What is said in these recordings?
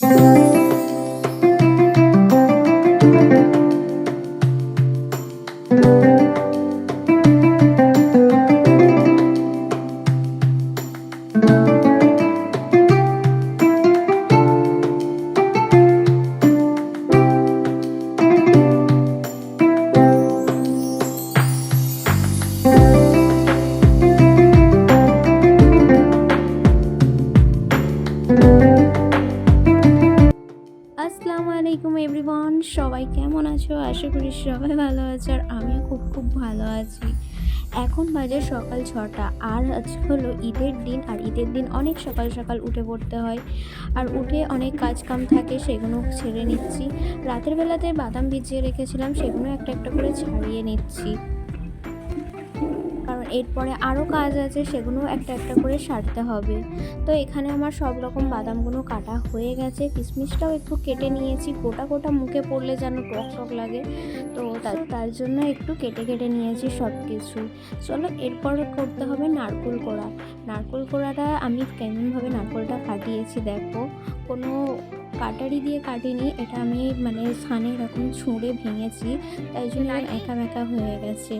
আসসালামু আলাইকুম এভরিওয়ান, সবাই কেমন আছো? আশা করি সবাই ভালো আছো আর আমিও খুব খুব ভালো আছি। এখন বাজে সকাল ছটা, আর আজ হলো ঈদের দিন, আর ঈদের দিন অনেক সকাল সকাল উঠে পড়তে হয়। আর উঠে অনেক কাজ কাম থাকে, সেগুলো ছেড়ে নিচ্ছি। রাতের বেলাতে বাদাম ভিজিয়ে রেখেছিলাম, সেগুলো একটা একটা করে ছাড়িয়ে নিচ্ছি। এরপরে আরও কাজ আছে, সেগুলো একটা একটা করে সারতে হবে। তো এখানে আমার সব রকম বাদামগুলো কাটা হয়ে গেছে। কিশমিশটাও একটু কেটে নিয়েছি, গোটা গোটা মুখে পড়লে যেন টক টক লাগে। তো তার জন্য একটু কেটে কেটে নিয়েছি সব কিছু চলো এরপর করতে হবে নারকোল কোড়া। নারকোল কোড়াটা আমি কেমনভাবে নারকোলটা কাটিয়েছি দেখো। কোনো কাটারি দিয়ে কাটিনি এটা আমি মানে ছানে এরকম ছুঁড়ে ভেঙেছি তাই জন্য একা মেকা হয়ে গেছে।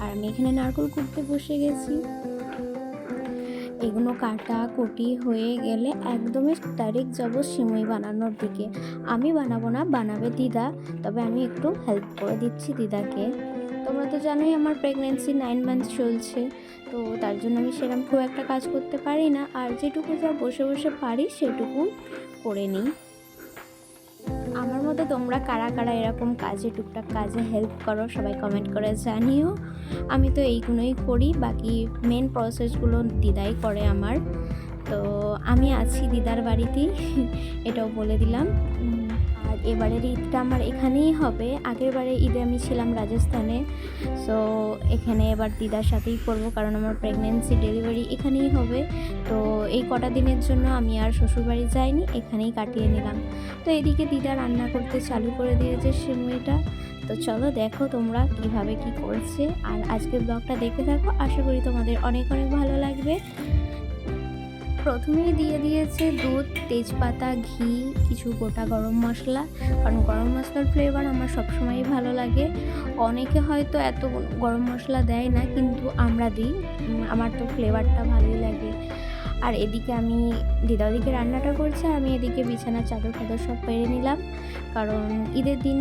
আর আমি এখানে নারকোল কুটতে বসে গেছি। এগুলো কাটা কুটি হয়ে গেলে একদমই ডাইরেক্ট যাব সিমুই বানানোর দিকে। আমি বানাবো না বানাবে দিদা তবে আমি একটু হেল্প করে দিচ্ছি দিদাকে। তোমরা তো জানোই আমার প্রেগনেন্সি নাইন মান্থ চলছে তো তার জন্য আমি সেরকম খুব একটা কাজ করতে পারি না। আর যেটুকু যা বসে বসে পারি সেটুকু করে নিই। মতো তোমরা কারা কারা এরকম কাজে, টুকটাক কাজে হেল্প করো সবাই কমেন্ট করে জানিও। আমি তো এইগুলোই করি, বাকি মেন প্রসেসগুলো দিদাই করে আমার। তো আমি আছি দিদার বাড়িতেই, এটাও বলে দিলাম। এবারের ঈদটা আমার এখানেই হবে। আগের বারে ঈদে আমি ছিলাম রাজস্থানে। সো এখানে এবার দিদার সাথেই করব কারণ আমার প্রেগনেন্সি ডেলিভারি এখানেই হবে। তো এই কটা দিনের জন্য আমি আর শ্বশুরবাড়ি যাইনি, এখানেই কাটিয়ে নিলাম। তো এদিকে দিদা রান্না করতে চালু করে দিয়েছে সিমুইটা তো চলো দেখো তোমরা কীভাবে কি করছে। আর আজকের ব্লগটা দেখে থাকো। আশা করি তোমাদের অনেক অনেক ভালো লাগবে। প্রথমেই দিয়ে দিয়েছে দুধ, তেজপাতা, ঘি, কিছু গোটা গরম মশলা। কারণ গরম মশলার ফ্লেভার আমার সবসময়ই ভালো লাগে। অনেকে হয়তো এত গরম মশলা দেয় না, কিন্তু আমরা দিই। আমার তো ফ্লেভারটা ভালোই লাগে। আর এদিকে আমি দিদা ওদিকে রান্নাটা করছে, আমি এদিকে বিছানার চাদর ফাদর সব পেরে নিলাম। কারণ ঈদের দিন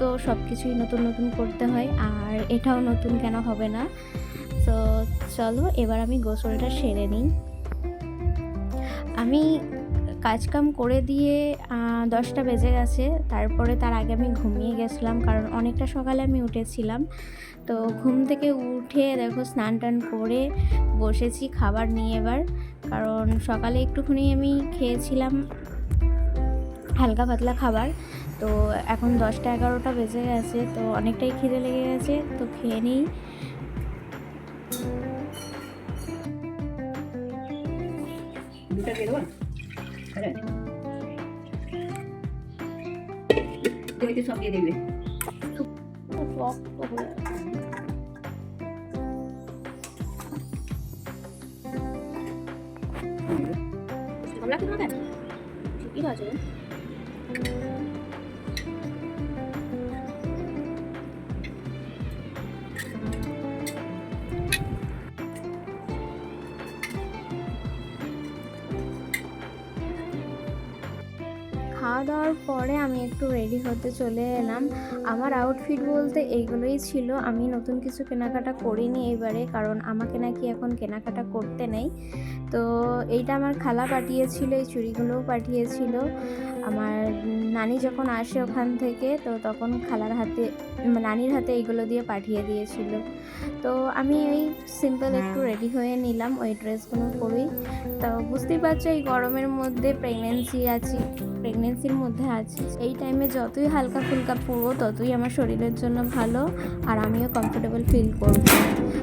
তো সব কিছুই নতুন নতুন করতে হয়, আর এটাও নতুন কেন হবে না? তো চলো, এবার আমি গোসলটা সেরে নিই। আমি কাজকাম করে দিয়ে দশটা বেজে গেছে। তারপরে তার আগে আমি ঘুমিয়ে গেছিলাম, কারণ অনেকটা সকালে আমি উঠেছিলাম। তো ঘুম থেকে উঠে দেখো স্নান টান করে বসেছি খাবার নিয়ে এবার। কারণ সকালে একটুখানি আমি খেয়েছিলাম হালকা পাতলা খাবার। তো এখন দশটা এগারোটা বেজে গেছে, তো অনেকটাই খিদে লেগে গেছে। তো খেয়ে নিই। দইতে সব দিয়ে দিবে কমলা কি খাবেন ঠিকই আছে দাওয়ার পরে আমি একটু রেডি হতে চলে এলাম। আমার আউটফিট বলতে এইগুলোই ছিল। আমি নতুন কিছু কেনাকাটা করিনি এবারে, কারণ আমাকে নাকি এখন কেনাকাটা করতে নেই। তো এইটা আমার খালা পাঠিয়েছিল, এই চুড়িগুলোও পাঠিয়েছিল। আমার নানি যখন আসে ওখান থেকে, তো তখন খালার হাতে, নানির হাতে এইগুলো দিয়ে পাঠিয়ে দিয়েছিল। তো আমি এই সিম্পল একটু রেডি হয়ে নিলাম ওই ড্রেসগুলো পরেই। তো বুঝতেই পারছ এই গরমের মধ্যে প্রেগনেন্সি আছি। প্রেগনেন্সির মধ্যে আছি। এই টাইমে যতই হালকা ফুলকা পরবো, ততই আমার শরীরের জন্য ভালো আর আমিও কমফোর্টেবল ফিল করব।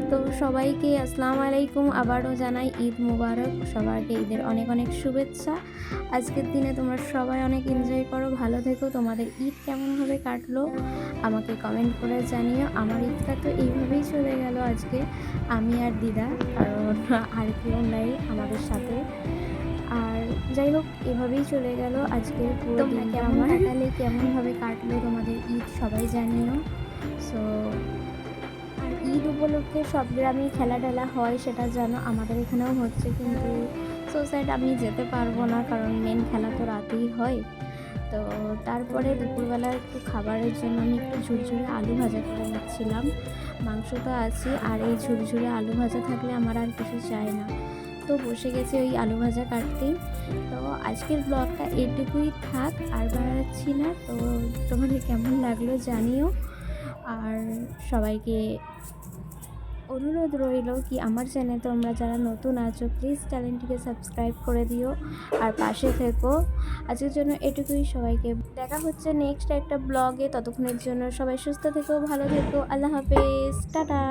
তো সবাইকে আসসালামু আলাইকুম। আবারও জানাই ঈদ মুবারক। সবাইকে ঈদের অনেক অনেক শুভেচ্ছা। আজকের দিনে তোমরা সবাই অনেক এনজয় করো, ভালো থেকো। তোমাদের ঈদ কেমনভাবে কাটলো, আমাকে কমেন্ট করে জানিও। আমার ঈদটা তো এইভাবেই চলে গেল আজকে, আমি আর দিদা, কারণ আর কেউ নেই আমাদের সাথে। যাই হোক এভাবেই চলে গেল আজকের পুরো দিনটা কেমন আমার। কাটালে, কেমনভাবে কাটলো তোমাদের ঈদ সবাই জানিও। সো আর ঈদ উপলক্ষে সব গ্রামেই খেলা টেলা হয় সেটা জানো আমাদের এখানেও হচ্ছে কিন্তু সোসাইটি আমি যেতে পারব না কারণ মেন খেলা তো রাতেই হয়। তো তারপরে দুপুরবেলা একটু খাবারের জন্য আমি একটু ঝুরঝুরে আলু ভাজা করে নিচ্ছিলাম। মাংস তো আছে আর এই ঝুরঝুরে আলু ভাজা থাকলে আমার আর কিছু চাই না। তো বসে গেছে ওই আলু ভাজা কাটতেই। তো আজকের ব্লগটা এটুকুই থাক, আর বাড়াচ্ছি না। তো তোমাদের কেমন লাগল জানিও। আর সবাইকে অনুরোধ রইল কি আমার চ্যানেল তোমরা যারা নতুন আছো প্লিজ চ্যানেলটিকে সাবস্ক্রাইব করে দিও আর পাশে থেকো। আজকের জন্য এটুকুই সবাইকে। দেখা হচ্ছে নেক্সট একটা ব্লগে ততক্ষণের জন্য সবাই সুস্থ থেকো, ভালো থেকো। আল্লাহ হাফেজ। টাটা।